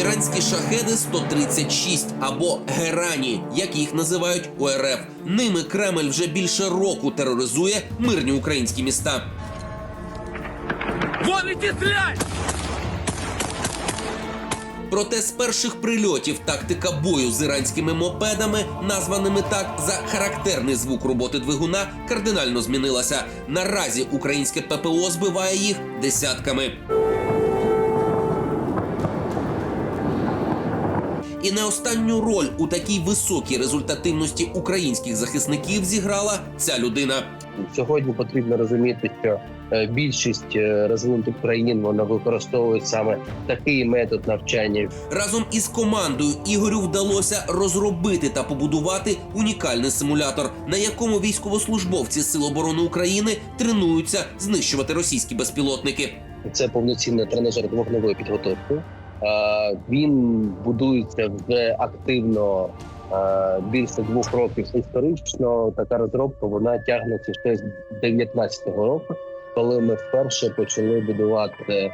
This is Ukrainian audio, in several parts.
Іранські шахеди 136 або герані, як їх називають у РФ. Ними Кремль вже більше року тероризує мирні українські міста. Вон! Проте з перших прильотів тактика бою з іранськими мопедами, названими так за характерний звук роботи двигуна, кардинально змінилася. Наразі українське ППО збиває їх десятками. І не останню роль у такій високій результативності українських захисників зіграла ця людина. Сьогодні потрібно розуміти, що е, більшість е, розвинутих країн вона використовують саме такий метод навчання. Разом із командою Ігорю вдалося розробити та побудувати унікальний симулятор, на якому військовослужбовці Сил оборони України тренуються знищувати російські безпілотники. Це повноцінний тренажер вогневої підготовки. Е, Він будується вже активно е, більше двох років. Історично така розробка вона тягнеться ще з 19-го року, коли ми вперше почали будувати е,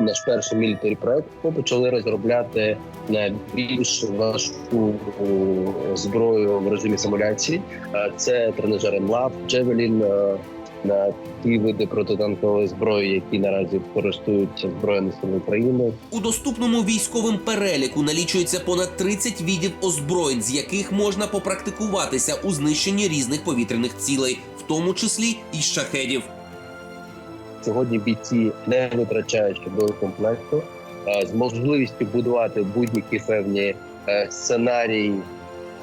наш перший мілітарі проект. Ми почали розробляти на більш важку зброю в режимі симуляції. Це тренажер МЛАБ, Джевелін. На ті види протитанкової зброї, які наразі користуються збройними силами України. У доступному військовим переліку налічується понад 30 видів озброєнь, з яких можна попрактикуватися у знищенні різних повітряних цілей, в тому числі і шахедів. Сьогодні бійці не витрачають боєкомплекту е, з можливістю будувати будь-які певні е, сценарії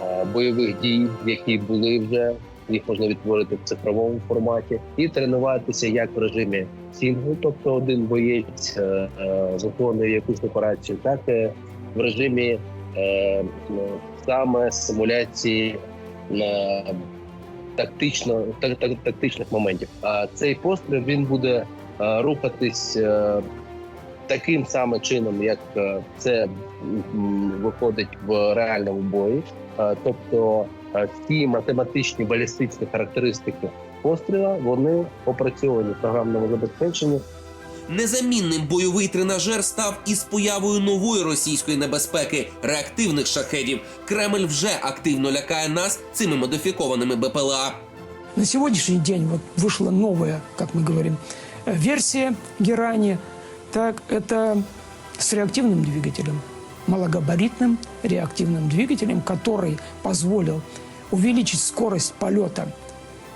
е, бойових дій, які були вже. Їх можна відтворити в цифровому форматі і тренуватися як в режимі сінгл, тобто один боєць е, е, виконує якусь операцію, так і в режимі е, ну, саме симуляції на тактично так, так, тактичних моментів. А цей постріл він буде е, рухатись е, таким самим чином, як е, це виходить в реальному бої. Е, тобто е, всі математичні балістичні характеристики постріла вони опрацьовані в програмному забезпеченні. Незамінним бойовий тренажер став із появою нової російської небезпеки реактивних шахедів. Кремль вже активно лякає нас цими модифікованими БПЛА. На сегодняшний день вот вышла новая, как мы говорим, э, версия Герани. Так, это с реактивным двигателем, малогабаритным реактивным двигателем, который позволил увеличить скорость полета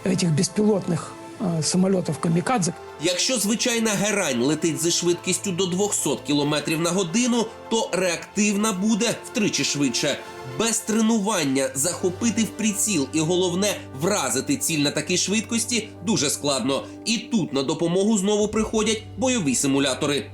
этих беспилотных э, самолетов «Камикадзе». Якщо звичайна герань летить зі швидкістю до 200 км на годину, то реактивна буде втричі швидше. Без тренування захопити в приціл і головне вразити ціль на такій швидкості дуже складно. І тут на допомогу знову приходять бойові симулятори.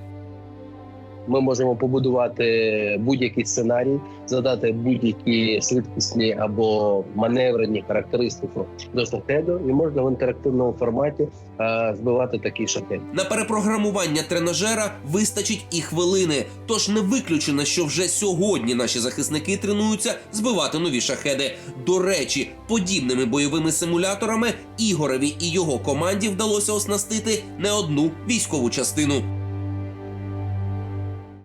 Ми можемо побудувати будь-який сценарій, задати будь-які швидкісні або маневрені характеристики до шахеду, і можна в інтерактивному форматі е, збивати такий шахет. На перепрограмування тренажера вистачить і хвилини. Тож не виключено, що вже сьогодні наші захисники тренуються збивати нові шахеди. До речі, подібними бойовими симуляторами Ігореві і його команді вдалося оснастити не одну військову частину.